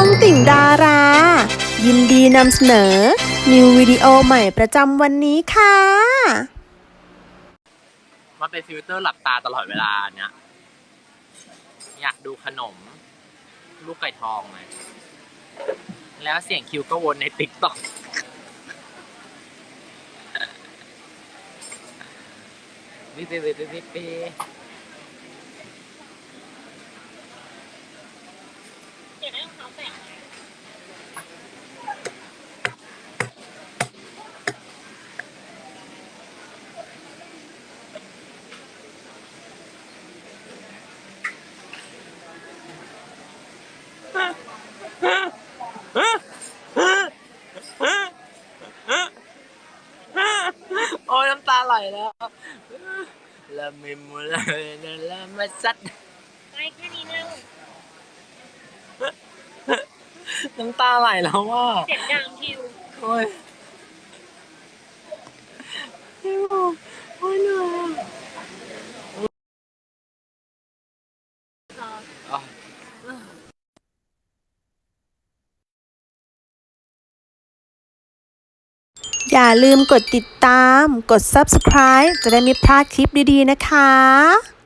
องติ่งดารา ยินดีนำเสนอ นิววิดีโอใหม่ประจำวันนี้ค่ะ มันเป็นฟิลเตอร์หลับตาตลอดเวลาเนี้ยอยากดูขนม ลูกไก่ทองไหมแล้วเสียงคิวก็วนในติ๊กต็อกวิปวิปวิปวิป โอ้ยน้ำตาไหลแล้วละมิมุละละมาซัดไปแค่นี้เร็ว น้ำตาไหลแล้วว่าเสียงดังทิวโอ้ยโอ้ยเหนื่อยอะอย่าลืมกดติดตาม กด subscribe จะได้ไม่พลาดคลิปดีๆนะคะ